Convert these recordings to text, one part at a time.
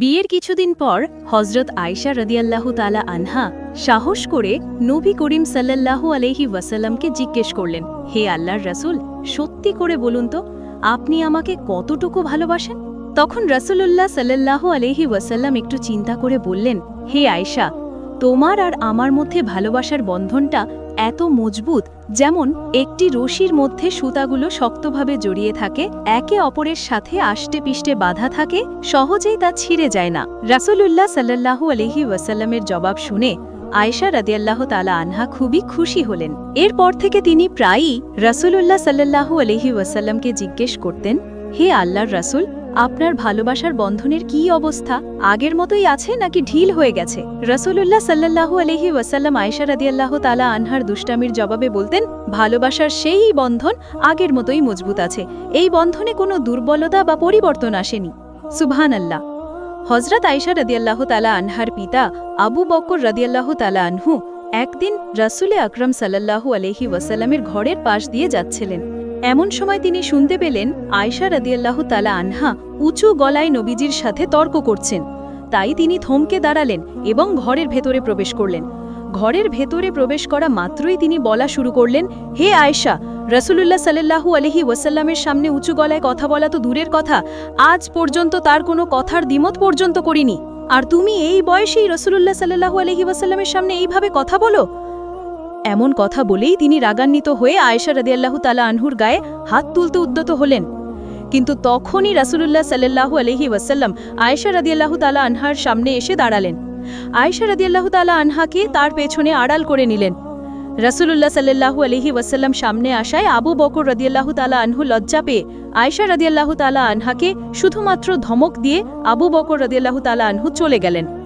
বিয়ের কিছুদিন পর হজরত আয়শা রদিয়াল্লাহু তালা আনহা সাহস করে নবী করিম সাল্লাল্লাহু আলহি ওয়াসাল্লামকে জিজ্ঞেস করলেন, হে আল্লাহর রাসূল, সত্যি করে বলুন তো, আপনি আমাকে কতটুকু ভালোবাসেন? তখন রাসূলুল্লাহ সাল্লাল্লাহু আলহি ওয়াসাল্লাম একটু চিন্তা করে বললেন, হে আয়শা, তোমার আর আমার মধ্যে ভালোবাসার বন্ধনটা এত মজবুত যেমন একটি রশির মধ্যে সুতাগুলো শক্তভাবে জড়িয়ে থাকে, একে অপরের সাথে আষ্টে পিষ্টে বাধা থাকে, সহজেই তা ছিঁড়ে যায় না। রাসূলুল্লাহ সাল্লাল্লাহু আলহি ওয়াসাল্লামের জবাব শুনে আয়েশা রাদিয়াল্লাহ তালা আনহা খুবই খুশি হলেন। এরপর থেকে তিনি প্রায়ই রাসূলুল্লাহ সাল্লাল্লাহু আলহি ওয়াসাল্লামকে জিজ্ঞেস করতেন, হে আল্লাহর রাসূল আপনার ভালোবাসার বন্ধনের কি অবস্থা? আগের মতোই আছে নাকি ঢিল হয়ে গেছে? রসুল্লাহ সাল্লাল্লাহু আলহি ওয়াসাল্লাম আয়সা রাদিয়াল্লাহ তালা আনহার দুষ্টামির জবাবে বলতেন, ভালোবাসার সেই বন্ধন আগের মতোই মজবুত আছে। এই বন্ধনে কোনো দুর্বলতা বা পরিবর্তন আসেনি। সুবহান আল্লাহ হজরত আয়সা রদিয়াল্লাহ তালা আনহার পিতা আবু বকর রদিয়াল্লাহ তালা আনহু একদিন রাসুলে আকরম সাল্লাল্লাহু আলহি ওয়াসাল্লামের ঘরের পাশ দিয়ে যাচ্ছিলেন। এমন সময় তিনি শুনতে পেলেন আয়সা রাদিয়াল্লাহ তালা আনহা উঁচু গলায় নবীজির সাথে তর্ক করছেন। তাই তিনি থমকে দাঁড়ালেন এবং ঘরের ভেতরে প্রবেশ করলেন। ঘরের ভেতরে প্রবেশ করা মাত্রই তিনি বলা শুরু করলেন, হে আয়শা রসুল্লাহ সাল্লাল্লাহু আলহি ওয়াসাল্লামের সামনে উঁচু গলায় কথা বলা তো দূরের কথা, আজ পর্যন্ত তার কোনো কথার দ্বিমত পর্যন্ত করিনি। আর তুমি এই বয়সেই রসুল্লাহ সাল্লাল্লাহু আলহি ওয়াসাল্লামের সামনে এইভাবে কথা বলো? এমন কথা বলেই তিনি রাগান্বিত হয়ে আয়েশা রদিয়াল্লাহু তালা আনহুর গায়ে হাত তুলতে উদ্যত হলেন। কিন্তু তখনই রাসুলুল্লাহ সাল্লাল্লাহু আলহি ওয়াসাল্লাম আয়েশা রদিয়াল্লাহু তালা আনহার সামনে এসে দাঁড়ালেন। আয়েশা রদিয়াল্লাহু তালা আনহাকে তার পেছনে আড়াল করে নিলেন। রাসুলুল্লাহ সাল্লাল্লাহু আলহি ওয়াসাল্লাম সামনে আসায় আবু বকর রদিয়াল্লাহু তালা আনহু লজ্জা পেয়ে আয়েশা রদিয়াল্লাহু তালা আনহাকে শুধুমাত্র ধমক দিয়ে আবু বকর রদিয়াল্লাহু তালা আনহু চলে গেলেন।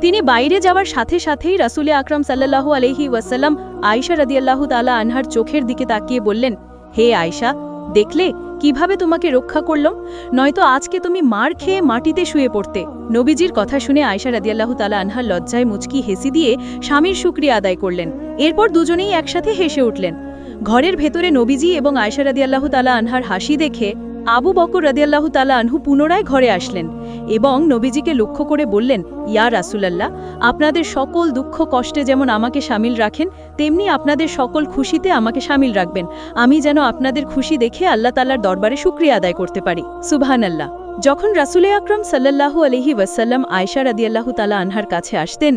তিনি বাইরে যাওয়ার সাথে সাথেই রাসুলে আকরাম সাল্লাল্লাহু আলহি ওয়াসাল্লাম আয়সা রদিয়াল্লাহু তালা আনহার চোখের দিকে তাকিয়ে বললেন, হে আয়শা, দেখলে কীভাবে তোমাকে রক্ষা করলাম? নয়তো আজকে তুমি মার খেয়ে মাটিতে শুয়ে পড়তে। নবীজির কথা শুনে আয়সা রাদিয়াল্লাহু তালা আনহার লজ্জায় মুচকি হেসি দিয়ে স্বামীর শুক্রিয়া আদায় করলেন। এরপর দুজনেই একসাথে হেসে উঠলেন। ঘরের ভেতরে নবীজি এবং আয়সা রাদিয়াল্লাহু তালা আনহার হাসি দেখে আবু বকর রাদিয়াল্লাহু তালা আনহু পুনরায় ঘরে আসলেন এবং নবীজিকে লক্ষ্য করে বললেন, ইয়া রাসুলাল্লাহ, আপনাদের সকল দুঃখ কষ্টে যেমন আমাকে সামিল রাখেন, তেমনি আপনাদের সকল খুশিতে আমাকে সামিল রাখবেন। আমি যেন আপনাদের খুশি দেখে আল্লাহ তালার দরবারে শুক্রিয়া আদায় করতে পারি। সুবহান আল্লাহ যখন রাসুলে আকরম সাল্লাল্লাহু আলহি ওয়াসাল্লাম আয়সা রাদিয়াল্লাহু তালা আনহার কাছে আসতেন,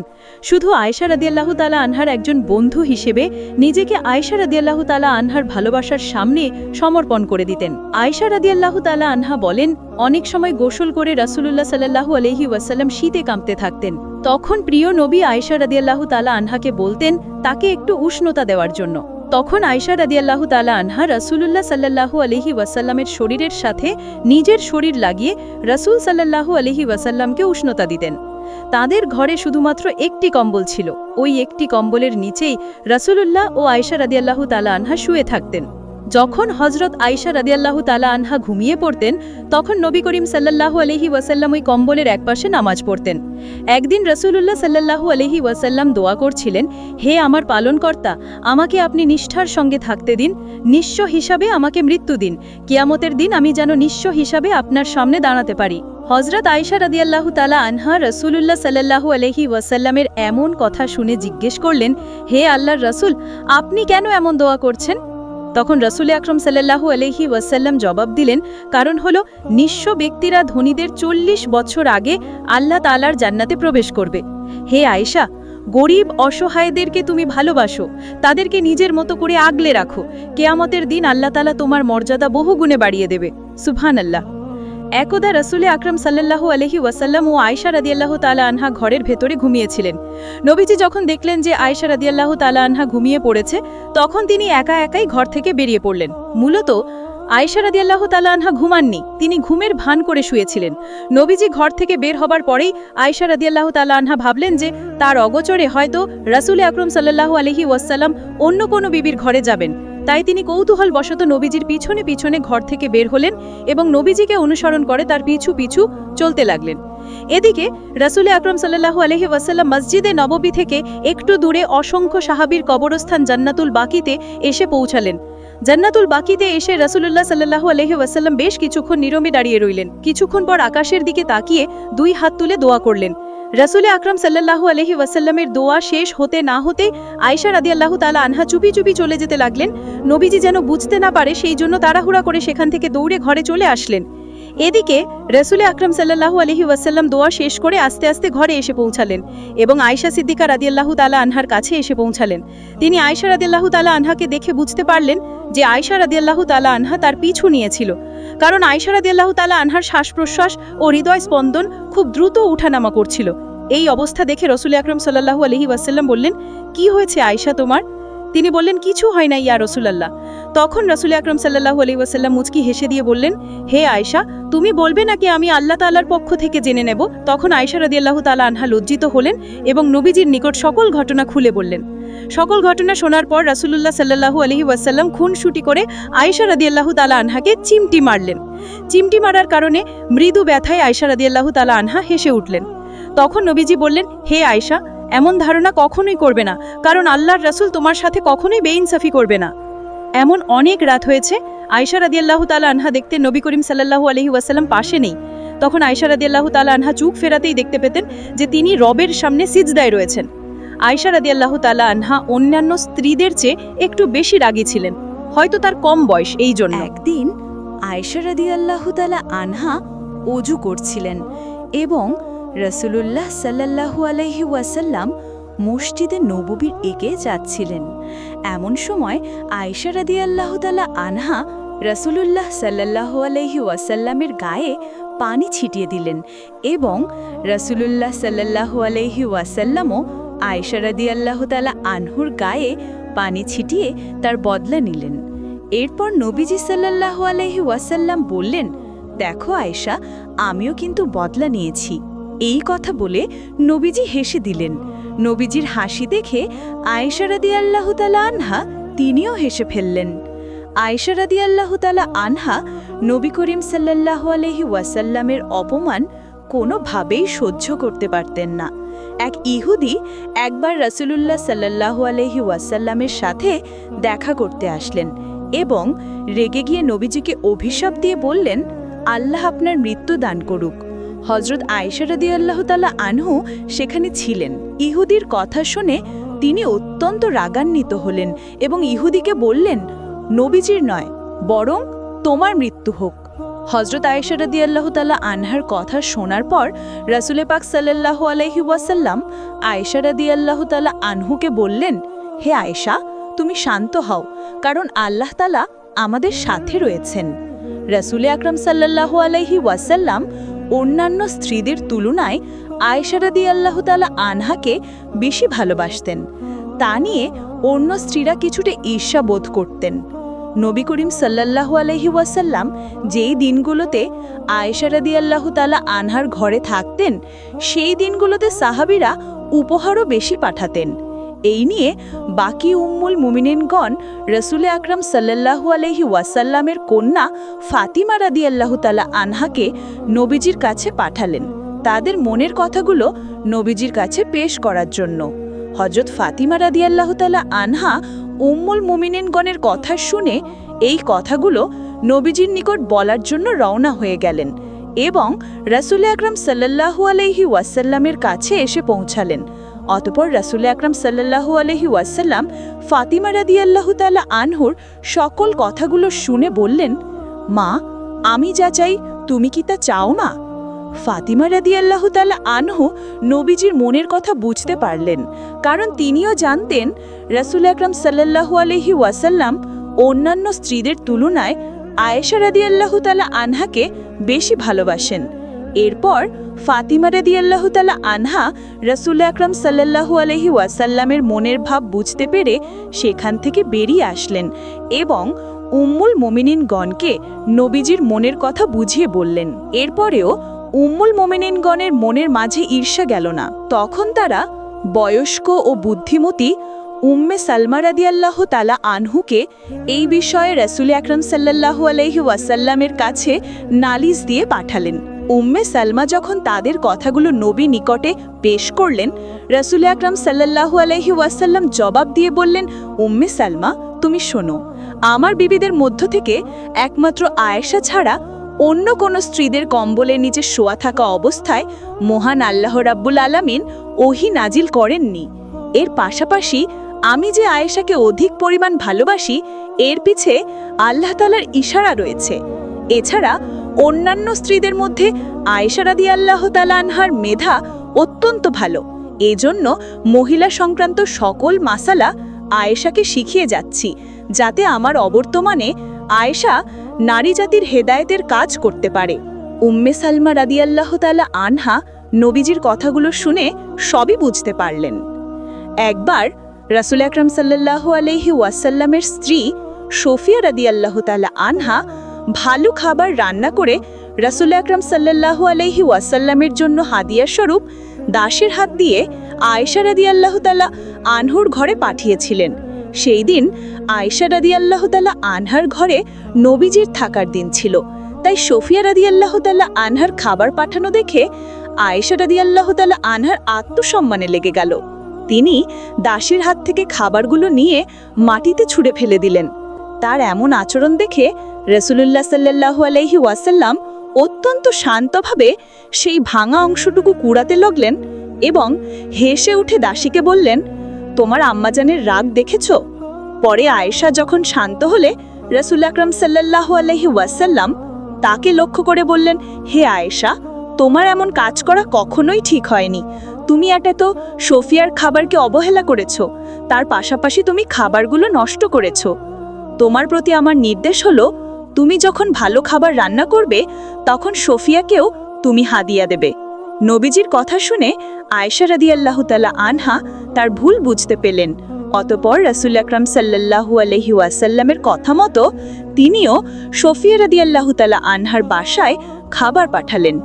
শুধু আয়সা রাদিয়াল্লাহু তালা আনহার একজন বন্ধু হিসেবে নিজেকে আয়সা রাদিয়াল্লাহু তালা আনহার ভালোবাসার সামনে সমর্পণ করে দিতেন। আয়সা রাদিয়াল্লাহু তালা আনহা বলেন, অনেক সময় গোসল করে রাসুলুল্লাহ সাল্লাল্লাহু আলহি ওয়াসাল্লাম শীতে কাঁপতে থাকতেন। তখন প্রিয় নবী আয়সা রাদিয়াল্লাহু তালা আনহাকে বলতেন, তাকে একটু উষ্ণতা দেওয়ার জন্য। তখন আয়সা রাদিয়াল্লাহু তালা আনহা রসুল্লাহ সাল্লাল্লাহু আলহি ওয়াসাল্লামের শরীরের সাথে নিজের শরীর লাগিয়ে রসুল সাল্লাল্লাহু আলহি ওয়াসাল্লামকে উষ্ণতা দিতেন। তাদের ঘরে শুধুমাত্র একটি কম্বল ছিল। ওই একটি কম্বলের নিচেই রসুলুল্লাহ ও আয়সা রাদিয়াল্লাহু তালা আনহা শুয়ে থাকতেন। যখন হজরত আয়সা রাদিয়াল্লাহু তালা আনহা ঘুমিয়ে পড়তেন, তখন নবী করিম সাল্লাল্লাহু আলহি ওয়াসাল্লাম ওই কম্বলের একপাশে নামাজ পড়তেন। একদিন রসুলুল্লাহ সাল্লাল্লাহু আলহি ওয়াসাল্লাম দোয়া করছিলেন, হে আমার পালনকর্তা, আমাকে আপনি নিষ্ঠার সঙ্গে থাকতে দিন, নিঃস্ব হিসাবে আমাকে মৃত্যু দিন, কিয়ামতের দিন আমি যেন নিঃস্ব হিসাবে আপনার সামনে দাঁড়াতে পারি। হজরত আয়সা রাদিয়াল্লাহু তালা আনহা রসুলুল্লাহ সাল্লাল্লাহু আলহি ওয়াসাল্লামের এমন কথা শুনে জিজ্ঞেস করলেন, হে আল্লাহর রসুল, আপনি কেন এমন দোয়া করছেন? তখন রসুল আকরম সাল্লাল্লাহু আলহি ওয়াসাল্লাম জবাব দিলেন, কারণ হল নিঃস্ব ব্যক্তিরা ধনীদের চল্লিশ বছর আগে আল্লাহ তালার জান্নাতে প্রবেশ করবে। হে আয়েশা, গরিব অসহায়দেরকে তুমি ভালোবাসো, তাদেরকে নিজের মতো করে আগলে রাখো, কেয়ামতের দিন আল্লাহ তালা তোমার মর্যাদা বহুগুণে বাড়িয়ে দেবে। সুবহান আল্লাহ একদা রসুলে আকরম সাল্লাল্লাহু আলহি ওয়াসাল্লাম ও আয়সা রাদিয়াল্লাহু তালা আনহা ঘরের ভেতরে ঘুমিয়েছিলেন। নবীজি যখন দেখলেন যে আয়সা রাদিয়াল্লাহু তালা আনহা ঘুমিয়ে পড়েছে, তখন তিনি একা একাই ঘর থেকে বেরিয়ে পড়লেন। মূলত আয়সা রাদিয়াল্লাহু তালা আনহা ঘুমাননি, তিনি ঘুমের ভান করে শুয়েছিলেন। নবীজি ঘর থেকে বের হবার পরেই আয়সা রাদিয়াল্লাহু তালা আনহা ভাবলেন যে তার অগোচরে হয়তো রাসুলে আকরম সাল্লাল্লাহু আলহি ওয়াসাল্লাম অন্য কোনো বিবির ঘরে যাবেন। তাই তিনি কৌতূহল বশত নবীজির পিছনে পিছনে ঘর থেকে বের হলেন এবং নবীজিকে অনুসরণ করে তার পিছু পিছু চলতে লাগলেন। এদিকে রাসুলে আকরম সাল্লাহু আলহি ওয়াসাল্লাম মসজিদে নববী থেকে একটু দূরে অসংখ্য সাহাবীর কবরস্থান জান্নাতুল বাকিতে এসে পৌঁছালেন। জান্নাতুল বাকিতে এসে রাসূলুল্লাহ সাল্লাল্লাহু আলাইহি ওয়াসাল্লাম বেশ কিছুক্ষণ নীরবে দাঁড়িয়ে রইলেন। কিছুক্ষণ পর আকাশের দিকে তাকিয়ে দুই হাত তুলে দোয়া করলেন। রাসূলে আকরাম সাল্লাল্লাহু আলাইহি ওয়াসাল্লামের দোয়া শেষ হতে না হতে আয়েশা রাদিয়াল্লাহু তাআলা আনহা চুপি চুপি চলে যেতে লাগলেন। নবীজি যেন বুঝতে না পারে সেই জন্য তাড়াহুড়া করে সেখান থেকে দৌড়ে ঘরে চলে আসলেন। এদিকে রসুলে আকরাম সাল্লাল্লাহু আলহি ওয়াসাল্লাম দোয়া শেষ করে আস্তে আস্তে ঘরে এসে পৌঁছালেন এবং আয়শা সিদ্দিকা রাদিয়াল্লাহু তালা আনহার কাছে এসে পৌঁছালেন। তিনি আয়শা রাদিয়াল্লাহু তালা আনহাকে দেখে বুঝতে পারলেন যে আয়শা রাদিয়াল্লাহু তালা আনহা তার পিছু নিয়েছিল। কারণ আয়শা আল্লাহ তালা আনহার শ্বাস প্রশ্বাস ও হৃদয় স্পন্দন খুব দ্রুত উঠানামা করছিল। এই অবস্থা দেখে রসুল আকরম সাল্লাহু আলহি ওয়াসাল্লাম বললেন, কি হয়েছে আয়সা তোমার? তিনি বললেন, কিছু হয় না ইয়া রসুলাল্লাহ। তখন রসুল আকরম সাল্লাহু আলি ওয়াসাল্লাম মুচকি হেসে দিয়ে বললেন, হে আয়শা, তুমি বলবে নাকি আমি আল্লাহ তাল্লার পক্ষ থেকে জেনে নেব? তখন আয়সা রাদিয়াল্লাহু তালা আনহা লজ্জিত হলেন এবং নবীজির নিকট সকল ঘটনা খুলে বললেন। সকল ঘটনা শোনার পর রাসুলুল্লাহ সাল্লাহু আলহি ওয়াসাল্লাম খুনসুটি করে আয়সা রাদিয়াল্লাহু তালা আনহাকে চিমটি মারলেন। চিমটি মারার কারণে মৃদু ব্যথায় আয়সা রাদিয়াল্লাহু তালা আনহা হেসে উঠলেন। তখন নবীজি বললেন, হে আয়শা, এমন ধারণা কখনোই করবে না, কারণ আল্লাহর রাসূল তোমার সাথে কখনোই বেইনসাফি করবে না। এমন অনেক রাত হয়েছে আয়সা রাদিয়াল্লাহু তালা আনহা দেখতে নবী করিম সাল্লাল্লাহু আলহি ওয়াসাল্লাম পাশে নেই। তখন আয়সা রাদিয়াল্লাহু তালা আনহা চুপ ফেরাতেই দেখতে পেতেন যে তিনি রবের সামনে সিজদায় রয়েছেন। আয়সা রাদিয়াল্লাহু তালা আনহা অন্যান্য স্ত্রীদের চেয়ে একটু বেশি রাগী ছিলেন, হয়তো তার কম বয়স এই জন্য। একদিন আয়সা রাদিয়াল্লাহু তাআলা আনহা অজু করছিলেন এবং রসুলুল্লাহ সাল্লাল্লাহু আলাইহি ওয়াসাল্লাম মসজিদে নববীর এগে যাচ্ছিলেন। এমন সময় আয়সা রাদিয়াল্লাহু তাআলা আনহা রসুলুল্লাহ সাল্লাল্লাহু আলাইহি ওয়াসাল্লামের গায়ে পানি ছিটিয়ে দিলেন এবং রসুলুল্লাহ সাল্লাল্লাহু আলাইহি ওয়াসাল্লামও আয়সা রাদিয়াল্লাহু তাআলা আনহুর গায়ে পানি ছিটিয়ে তার বদলা নিলেন। এরপর নবীজি সাল্লাল্লাহু আলাইহি ওয়াসাল্লাম বললেন, দেখো আয়েশা, আমিও কিন্তু বদলা নিয়েছি। এই কথা বলে নবীজি হেসে দিলেন। নবীজির হাসি দেখে আয়েশা রাদিয়াল্লাহু তাআলা আনহা তিনিও হেসে ফেললেন। আয়েশারাদি রাদিয়াল্লাহু তাআলা আনহা নবী করিম সাল্লাল্লাহু আলাইহি ওয়াসাল্লামের অপমান কোনোভাবেই সহ্য করতে পারতেন না। এক ইহুদি একবার রাসূলুল্লাহ সাল্লাল্লাহু আলাইহি ওয়াসাল্লামের সাথে দেখা করতে আসলেন এবং রেগে গিয়ে নবীজিকে অভিশাপ দিয়ে বললেন, আল্লাহ আপনার মৃত্যু দান করুক। হজরত আয়েশা রাদিয়াল্লাহ তালা আনহু সেখানে ছিলেন। ইহুদির কথা শুনে তিনি অত্যন্ত রাগান্বিত হলেন এবং ইহুদিকে বললেন, নবীজির নয়, বরং তোমার মৃত্যু হোক। হজরত আয়েশা রাদিয়াল্লাহু তাআলা আনহার কথা শোনার পর রাসূলে পাক সাল্লাল্লাহু আলাইহি ওয়াসাল্লাম আয়েশা রাদিয়াল্লাহু তাআলা আনহুকে বললেন, হে আয়েশা, তুমি শান্ত হও, কারণ আল্লাহ তালা আমাদের সাথে রয়েছেন। রাসূলে আকরাম সাল্লাল্লাহু আলাইহি ওয়াসাল্লাম অন্যান্য স্ত্রীদের তুলনায় আয়েশা রাদিয়াল্লাহু তাআলা আনহাকে বেশি ভালোবাসতেন। তা নিয়ে অন্য স্ত্রীরা কিছুটা ঈর্ষা বোধ করতেন। নবী করিম সাল্লাল্লাহু আলাইহি ওয়াসাল্লাম যেই দিনগুলোতে আয়েশা রাদিয়াল্লাহু তাআলা আনহার ঘরে থাকতেন, সেই দিনগুলোতে সাহাবীরা উপহারও বেশি পাঠাতেন। এই নিয়ে বাকি উম্মুল মুমিনিনগণ রসুলে আকরাম সাল্লাল্লাহু আলাইহি ওয়াসাল্লামের কন্যা ফাতিমা রাদিয়াল্লাহু তাআলা আনহাকে নবীজির কাছে পাঠালেন। তাদের মনের কথাগুলো নবীজির কাছে পেশ করার জন্য। হজরত ফাতিমা রাদিয়াল্লাহু তাআলা আনহা উম্মুল মুমিনিনগণের কথা শুনে এই কথাগুলো নবীজির নিকট বলার জন্য রওনা হয়ে গেলেন এবং রাসূল আকরাম সাল্লাল্লাহু আলাইহি ওয়াসাল্লামের কাছে এসে পৌঁছালেন। অতপর রাসূল আকরাম সাল্লাল্লাহু আলাইহি ওয়াসাল্লাম ফাতিমা রাদিয়াল্লাহু তাআলা আনহুর সকল কথাগুলো শুনে বললেন, মা, আমি যা চাই তুমি কি তা চাও না? ফাতিমা রাদিয়াল্লাহু তাআলা আনহু নবীজির মনের কথা বুঝতে পারলেন, কারণ তিনিও জানতেন রাসূল আকরাম সাল্লাল্লাহু আলাইহি ওয়াসাল্লাম অন্যান্য স্ত্রীদের তুলনায় আয়েশা রাদিয়াল্লাহু তাআলা আনহাকে বেশি ভালোবাসেন। এরপর ফাতিমা রাদিয়াল্লাহু তাআলা আনহা রাসূল আকরাম সাল্লাল্লাহু আলাইহি ওয়াসাল্লামের মনের ভাব বুঝতে পেরে সেখান থেকে বেরিয়ে আসলেন এবং উম্মুল মোমিনিনগণকে নবীজির মনের কথা বুঝিয়ে বললেন। এরপরেও উম্মুল মোমিনিনগণের মনের মাঝে ঈর্ষা গেল না। তখন তারা বয়স্ক ও বুদ্ধিমতী উম্মে সালমা রাদিয়াল্লাহ তালা আনহুকে এই বিষয়ে রসুল আকরম সাল্লাল্লাহু আলাইহি ওয়াসাল্লামের কাছে নালিশ দিয়ে পাঠালেন। উম্মে সালমা যখন তাদের কথাগুলো নবী নিকটে পেশ করলেন, রসুল আকরম সাল্লাল্লাহু আলাইহি ওয়াসাল্লাম জবাব দিয়ে বললেন, উম্মে সালমা, তুমি শোনো, আমার বিবিদের মধ্য থেকে একমাত্র আয়েশা ছাড়া অন্য কোনো স্ত্রীদের কম্বলের নিচে শোয়া থাকা অবস্থায় মহান আল্লাহ রাব্বুল আলামিন ওহি নাজিল করেননি। এর পাশাপাশি আমি যে আয়েশাকে অধিক পরিমাণ ভালোবাসি, এর পিছে আল্লাহ তালার ইশারা রয়েছে। এছাড়া অন্যান্য স্ত্রীদের মধ্যে আয়েশা রাদি আল্লাহ তালা আনহার মেধা অত্যন্ত ভালো। এজন্য মহিলা সংক্রান্ত সকল মাসালা আয়েশাকে শিখিয়ে যাচ্ছি, যাতে আমার অবর্তমানে আয়েশা নারী জাতির হেদায়েতের কাজ করতে পারে। উম্মে সালমা রাদিয়াল্লাহ তালা আনহা নবীজির কথাগুলো শুনে সবই বুঝতে পারলেন। একবার রাসুল আকরাম সাল্লাল্লাহু আলহি ওয়াসাল্লামের স্ত্রী সোফিয়া রাদিয়াল্লাহ তালা আনহা ভালো খাবার রান্না করে রাসুল আকরাম সাল্লাল্লাহু আলহি ওয়াসাল্লামের জন্য হাদিয়া স্বরূপ দাসের হাত দিয়ে আয়েশা রাদিয়াল্লাহ তালা আনহুর ঘরে পাঠিয়েছিলেন। সেই দিন আয়েশা রাদিয়াল্লাহ তালা আনহার ঘরে নবীজির থাকার দিন ছিল। তাই সোফিয়া রাদিয়াল্লাহ তালা আনহার খাবার পাঠানো দেখে আয়েশা রাদিয়াল্লাহ তালা আনহার আত্মসম্মানে লেগে গেল। তিনি দাসের হাত থেকে খাবারগুলো নিয়ে মাটিতে ছুঁড়ে ফেলে দিলেন। তার এমন আচরণ দেখে রসুলুল্লাহ সাল্লাহ আলহি ওয়াসাল্লাম অত্যন্ত শান্তভাবে সেই ভাঙা অংশটুকু কুড়াতে লাগলেন এবং হেসে উঠে দাসীকে বললেন, তোমার আম্মাজানের রাগ দেখেছ? পরে আয়েশা যখন শান্ত হলে রসুল আকরম সাল্লাহ আলহি ওয়াসাল্লাম তাকে লক্ষ্য করে বললেন, হে আয়েশা, তোমার এমন কাজ করা কখনোই ঠিক হয়নি। তুমি এটা তো সোফিয়ার খাবারকে অবহেলা করেছ। তার পাশাপাশি তুমি খাবারগুলো নষ্ট করেছ। তোমার প্রতি আমার নির্দেশ হলো তুমি যখন ভালো খাবার রান্না করবে, তখন সোফিয়াকেও তুমি হাদিয়া দেবে। নবীজির কথা শুনে আয়েশা রাদিয়াল্লাহ তালা আনহা তার ভুল বুঝতে পেলেন। অতপর রাসুল আকরাম সাল্লাহু আলহি ওয়াসাল্লামের কথা মতো তিনিও সোফিয়া রাদিয়াল্লাহ তালা আনহার বাসায় খাবার পাঠালেন।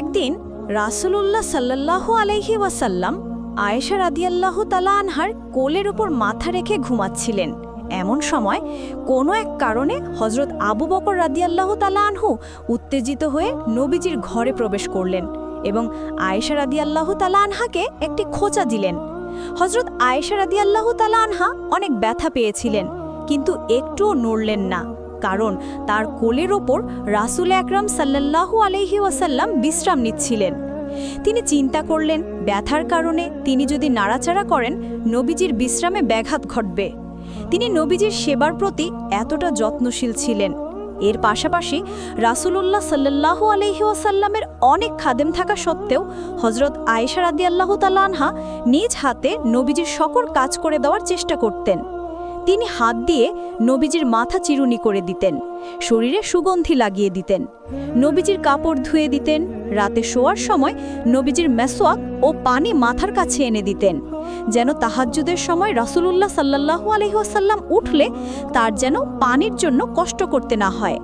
একদিন রাসূলুল্লাহ সাল্লাল্লাহু আলাইহি ওয়াসাল্লাম আয়েশা রাদিয়াল্লাহু তালা আনহার কোলের উপর মাথা রেখে ঘুমাচ্ছিলেন। এমন সময় কোনো এক কারণে হজরত আবু বকর রাদিয়াল্লাহু তালা আনহু উত্তেজিত হয়ে নবীজির ঘরে প্রবেশ করলেন এবং আয়েশা রাদিয়াল্লাহু তালা আনহাকে একটি খোঁচা দিলেন। হজরত আয়েশা রাদিয়াল্লাহু তালা আনহা অনেক ব্যথা পেয়েছিলেন, কিন্তু একটুও নড়লেন না, কারণ তার কোলের ওপর রাসুল আকরাম সাল্লাল্লাহু আলহি ওয়াসাল্লাম বিশ্রাম নিচ্ছিলেন। তিনি চিন্তা করলেন, ব্যথার কারণে তিনি যদি নাড়াচাড়া করেন, নবীজির বিশ্রামে ব্যাঘাত ঘটবে। তিনি নবীজির সেবার প্রতি এতটা যত্নশীল ছিলেন। এর পাশাপাশি রাসূলুল্লাহ সাল্লাহ আলহি ওয়াসাল্লামের অনেক খাদেম থাকা সত্ত্বেও হজরত আয়েশা রাদি আল্লাহ আনহা নিজ হাতে নবীজির সকল কাজ করে দেওয়ার চেষ্টা করতেন। তিনি হাত দিয়ে নবীজির মাথা চিরুনি করে দিতেন, শরীরে সুগন্ধি লাগিয়ে দিতেন, নবীজির কাপড় ধুয়ে দিতেন, রাতে শোয়ার সময় নবীজির মেসোয়াক ও পানি মাথার কাছে এনে দিতেন, যেন তাহাজ্জুদের সময় রাসূলুল্লাহ সাল্লাল্লাহু আলাইহি ওয়াসাল্লাম উঠলে তার যেন পানির জন্য কষ্ট করতে না হয়।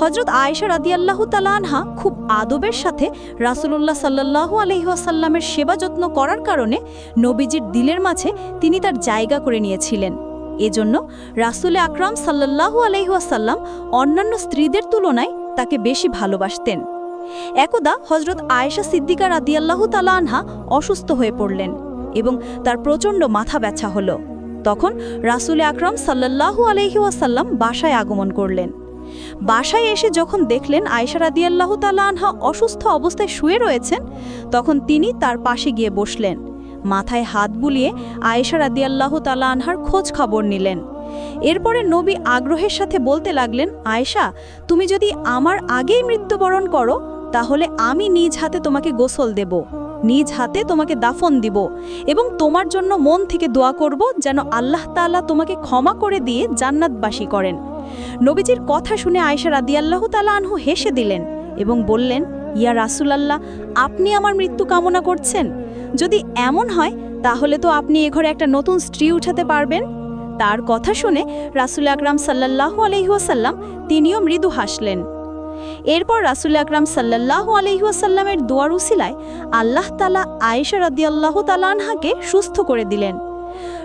হজরত আয়েশা রাদিয়াল্লাহু তাআলা আনহা খুব আদবের সাথে রাসূলুল্লাহ সাল্লাল্লাহু আলাইহি ওয়াসাল্লামের সেবা যত্ন করার কারণে নবীজির দিলের মাঝে তিনি তার জায়গা করে নিয়েছিলেন। এজন্য রাসুলে আকরাম সাল্লাল্লাহু আলহিহাসাল্লাম অন্যান্য স্ত্রীদের তুলনায় তাকে বেশি ভালোবাসতেন। একদা হজরত আয়েশা সিদ্দিকা রাদিয়াল্লাহু তালা আনহা অসুস্থ হয়ে পড়লেন এবং তার প্রচণ্ড মাথা ব্যথা হল। তখন রাসুলে আকরাম সাল্লাল্লাহু আলহিহাসাল্লাম বাসায় আগমন করলেন। বাসায় এসে যখন দেখলেন আয়েশা রাদিয়াল্লাহু তালা আনহা অসুস্থ অবস্থায় শুয়ে রয়েছেন, তখন তিনি তার পাশে গিয়ে বসলেন। মাথায় হাত বুলিয়ে আয়েশা রাদিয়াল্লাহ তালা আনহার খোঁজ খবর নিলেন। এরপরে নবী আগ্রহের সাথে বলতে লাগলেন, আয়েশা, তুমি যদি আমার আগেই মৃত্যুবরণ করো, তাহলে আমি নিজ হাতে তোমাকে গোসল দেব, নিজ হাতে তোমাকে দাফন দিব এবং তোমার জন্য মন থেকে দোয়া করব যেন আল্লাহ তাআলা তোমাকে ক্ষমা করে দিয়ে জান্নাতবাসী করেন। নবীজির কথা শুনে আয়েশা রাদিয়াল্লাহ তালা আনহু হেসে দিলেন এবং বললেন, ইয়া রাসুলাল্লাহ, আপনি আমার মৃত্যু কামনা করছেন? যদি এমন হয়, তাহলে তো আপনি এ ঘরে একটা নতুন স্ত্রী উঠাতে পারবেন। তার কথা শুনে রাসুল আকরাম সাল্লাল্লাহু আলহিহাসাল্লাম তিনিও মৃদু হাসলেন। এরপর রাসুল আকরাম সাল্লাল্লাহু আলহিহাসাল্লামের দোয়ার উসিলায় আল্লাহ তালা আয়েশা রদিয়াল্লাহ তালানহাকে সুস্থ করে দিলেন।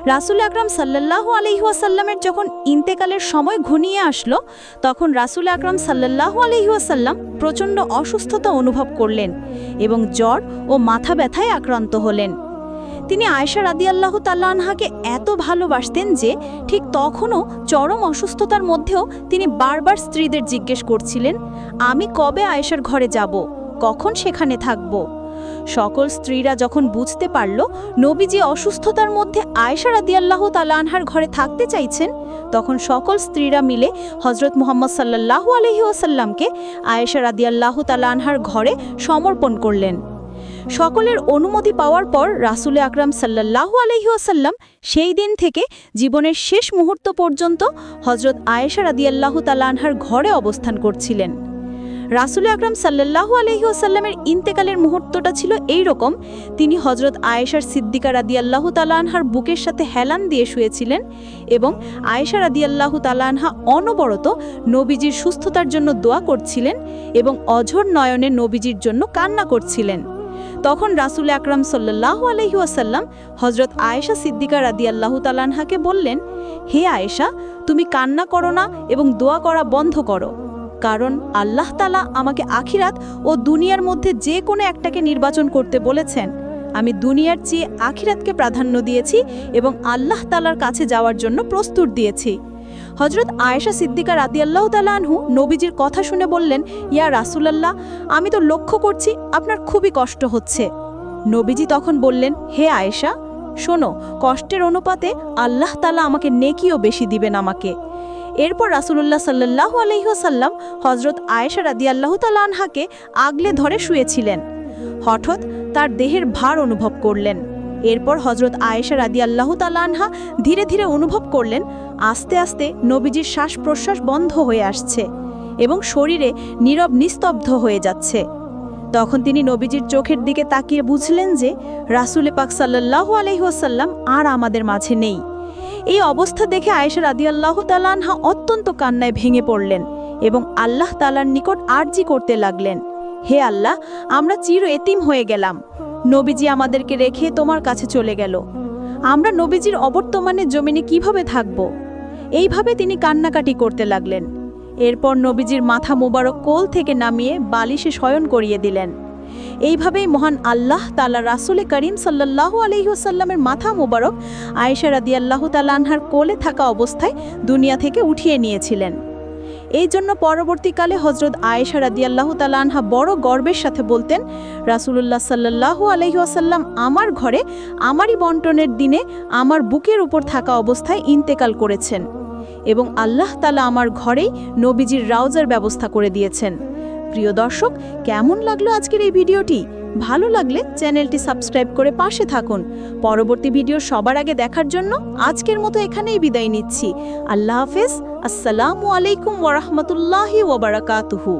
রাসুল আকরাম সাল্লাল্লাহু আলহিহাসাল্লামের যখন ইন্তেকালের সময় ঘনিয়ে আসলো, তখন রাসুল আকরাম সাল্লাল্লাহু আলহিহাসাল্লাম প্রচণ্ড অসুস্থতা অনুভব করলেন এবং জ্বর ও মাথা ব্যথায় আক্রান্ত হলেন। তিনি আয়েশা রাদিয়াল্লাহু তাআলা আনহাকে এত ভালোবাসতেন যে ঠিক তখনও চরম অসুস্থতার মধ্যেও তিনি বারবার স্ত্রীদের জিজ্ঞেস করছিলেন, আমি কবে আয়েশার ঘরে যাব? কখন সেখানে থাকব? সকল স্ত্রীরা যখন বুঝতে পারল নবীজি অসুস্থতার মধ্যে আয়েশা রাদিয়াল্লাহু তাআলা আনহার ঘরে থাকতে চাইছেন, তখন সকল স্ত্রীরা মিলে হজরত মুহাম্মদ সাল্লাল্লাহু আলহি ওয়াসাল্লামকে আয়েশা রাদিয়াল্লাহু তাআলা আনহার ঘরে সমর্পণ করলেন। সকলের অনুমতি পাওয়ার পর রাসুল আকরাম সাল্লাল্লাহু আলহি ওয়াসাল্লাম সেই দিন থেকে জীবনের শেষ মুহূর্ত পর্যন্ত হজরত আয়েশা রাদিয়াল্লাহু তাআলা আনহার ঘরে অবস্থান করছিলেন। রাসুল আকরাম সাল্লাল্লাহু আলহি ওয়াসাল্লামের ইন্তেকালের মুহূর্তটা ছিল এই রকম তিনি হজরত আয়েশার সিদ্দিকা রাদিয়াল্লাহু তাআলা আনহার বুকের সাথে হেলান দিয়ে শুয়েছিলেন এবং আয়েশা রাদিয়াল্লাহু তাআলা আনহা অনবরত নবীজির সুস্থতার জন্য দোয়া করছিলেন এবং অঝর নয়নে নবীজির জন্য কান্না করছিলেন। তখন রাসুল আকরাম সাল্লাল্লাহু আলহি আসাল্লাম হজরত আয়েশা সিদ্দিকা রাদিয়াল্লাহু তালানহাকে বললেন, হে আয়েশা, তুমি কান্না করো না এবং দোয়া করা বন্ধ করো। কারণ আল্লাহ তালা আমাকে আখিরাত ও দুনিয়ার মধ্যে যে কোনো একটাকে নির্বাচন করতে বলেছেন। আমি দুনিয়ার চেয়ে আখিরাতকে প্রাধান্য দিয়েছি এবং আল্লাহ তালার কাছে যাওয়ার জন্য প্রস্তুত দিয়েছি। হজরত আয়েশা সিদ্দিকা রাদিয়াল্লাহু তাআলা আনহু নবীজির কথা শুনে বললেন, ইয়া রাসূলুল্লাহ, আমি তো লক্ষ্য করছি আপনার খুবই কষ্ট হচ্ছে। নবীজি তখন বললেন, হে আয়েশা, শোনো, কষ্টের অনুপাতে আল্লাহ তালা আমাকে নেকিও বেশি দিবেন আমাকে। এরপর রাসূলুল্লাহ সাল্লাল্লাহু আলাইহি ওয়াসাল্লাম হজরত আয়েশা রাদিয়াল্লাহু তাআলা আনহাকে আগলে ধরে শুয়েছিলেন। হঠাৎ তার দেহের ভার অনুভব করলেন। এরপর হজরত আয়েশা তাআলা আনহা ধীরে ধীরে অনুভব করলেন, আস্তে আস্তে নবীজির শ্বাস প্রশ্বাস বন্ধ হয়ে আসছে এবং শরীরে নীরব নিস্তব্ধ হয়ে যাচ্ছে। তখন তিনি নবীজির চোখের দিকে তাকিয়ে বুঝলেন যে রাসুলে পাক সাল্লাল্লাহু আলাইহি আর আমাদের মাঝে নেই। এই অবস্থা দেখে আয়েশা রাদিয়াল্লাহু তাআলা আনহা অত্যন্ত কান্নায় ভেঙে পড়লেন এবং আল্লাহ তালার নিকট আরজি করতে লাগলেন, হে আল্লাহ, আমরা চির এতিম হয়ে গেলাম। নবীজি আমাদেরকে রেখে তোমার কাছে চলে গেল। আমরা নবীজির অবর্তমানে জমিনে কীভাবে থাকব? এইভাবে তিনি কান্নাকাটি করতে লাগলেন। এরপর নবীজির মাথা মোবারক কোল থেকে নামিয়ে বালিশে শয়ন করিয়ে দিলেন। এইভাবেই মহান আল্লাহ তালা রাসুলে করিম সাল্লাল্লাহু আলহিহসাল্লামের মাথা মোবারক আয়েশা রাদিয়াল্লাহু তালা আনহার কোলে থাকা অবস্থায় দুনিয়া থেকে উঠিয়ে নিয়েছিলেন। এই জন্য পরবর্তীকালে হজরত আয়েশা রাদিয়াল্লাহু তালা আনহা বড় গর্বের সাথে বলতেন, রাসুলুল্লাহ সাল্লাল্লাহু আলহিহাসাল্লাম আমার ঘরে, আমারই বন্টনের দিনে আমার বুকের উপর থাকা অবস্থায় ইন্তেকাল করেছেন এবং আল্লাহ তালা আমার ঘরেই নবীজির রাউজার ব্যবস্থা করে দিয়েছেন। প্রিয় দর্শক, কেমন লাগল আজকের এই ভিডিওটি? ভালো লাগলে চ্যানেলটি সাবস্ক্রাইব করে পাশে থাকুন। পরবর্তী ভিডিও সবার আগে দেখার জন্য আজকের মতো এখানেই বিদায় নিচ্ছি। আল্লাহ হাফেজ। আসসালামু আলাইকুম ওরহমতুল্লাহি ওবরাকাতুহু